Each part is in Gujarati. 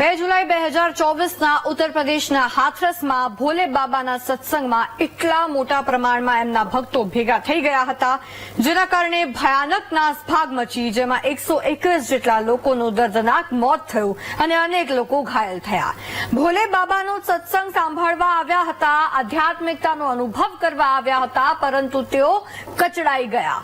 બે જુલાઈ બે હજાર ચોવીસના ઉત્તર પ્રદેશના હાથરસમાં ભોલે બાબાના સત્સંગમાં એટલા મોટા પ્રમાણમાં એમના ભક્તો ભેગા થઈ ગયા હતા, જેના કારણે ભયાનક નાસભાગ મચી, જેમાં એકસો એકવીસ જેટલા લોકોનું દર્દનાક મોત થયું અને અનેક લોકો ઘાયલ થયા. ભોલે બાબાનો સત્સંગ સાંભળવા આવ્યા હતા, આધ્યાત્મિકતાનો અનુભવ કરવા આવ્યા હતા, પરંતુ તેઓ કચડાઈ ગયા.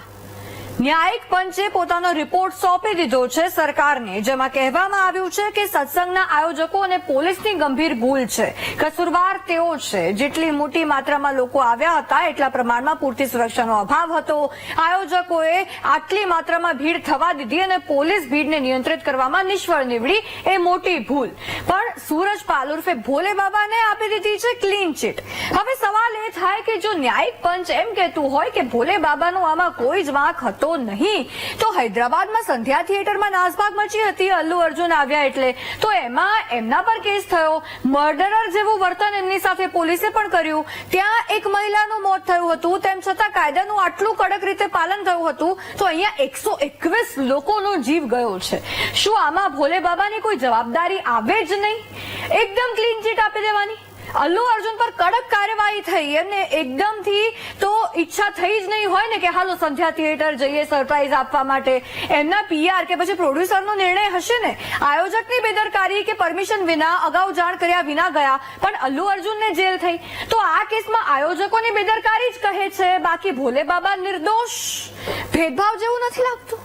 ન્યાયિક પંચે પોતાનો રિપોર્ટ સોંપી દીધો છે સરકારને, જેમાં કહેવામાં આવ્યું છે કે સત્સંગના આયોજકો અને પોલીસની ગંભીર ભૂલ છે. કસૂરવાર તેઓ છે. જેટલી મોટી માત્રામાં લોકો આવ્યા હતા, એટલા પ્રમાણમાં પૂરતી સુરક્ષાનો અભાવ હતો. આયોજકોએ આટલી માત્રામાં ભીડ થવા દીધી અને પોલીસ ભીડને નિયંત્રિત કરવામાં નિષ્ફળ નીવડી. એ મોટી ભૂલ. પણ સુરજ પાલ ઉર્ફે ભોલે બાબાને આપી દીધી છે ક્લીન ચીટ હવે થાય કે જો ન્યાયિક પંચ એમ કહેતું હોય કે ભોલે બાબાનો આમાં કોઈ જ વાંક હતો નહીં. તો હૈદરાબાદમાં સંધ્યા થિયેટરમાં નાસભાગ મચી હતી, અલ્લુ અર્જુન આવ્યા એટલે. તો એમાં એમના પર કેસ થયો. મર્ડરર જેવું વર્તન એમની સાથે પોલીસે પણ કર્યું. ત્યાં એક મહિલાનું મોત થયું હતું. તેમ છતાં કાયદાનું આટલું કડક રીતે પાલન થયું હતું, તો અહીંયા એકસો એકવીસ લોકોનો જીવ ગયો છે. શું આમાં ભોલે બાબાની કોઈ જવાબદારી આવે જ નહીં? એકદમ ક્લીન ચીટ આપી દેવાની. અલ્લુ અર્જુન પર કડક કાર્યવાહી થઈ એમને એકદમથી તો ઈચ્છા થઈ જ નહીં હોય ને કે હાલો સંધ્યા થિયેટર જઈએ સરપ્રાઈઝ આપવા માટે. એમના પીઆર કે પછી પ્રોડ્યુસરનો નિર્ણય હશે ને? આયોજકની બેદરકારી કે પરમિશન વિના અગાઉ જાણ કર્યા વિના ગયા, પણ અલ્લુ અર્જુનને જેલ થઈ. તો આ કેસમાં આયોજકોની બેદરકારી જ કહે છે, બાકી ભોલે બાબા નિર્દોષ. ભેદભાવ જેવું નથી લાગતું.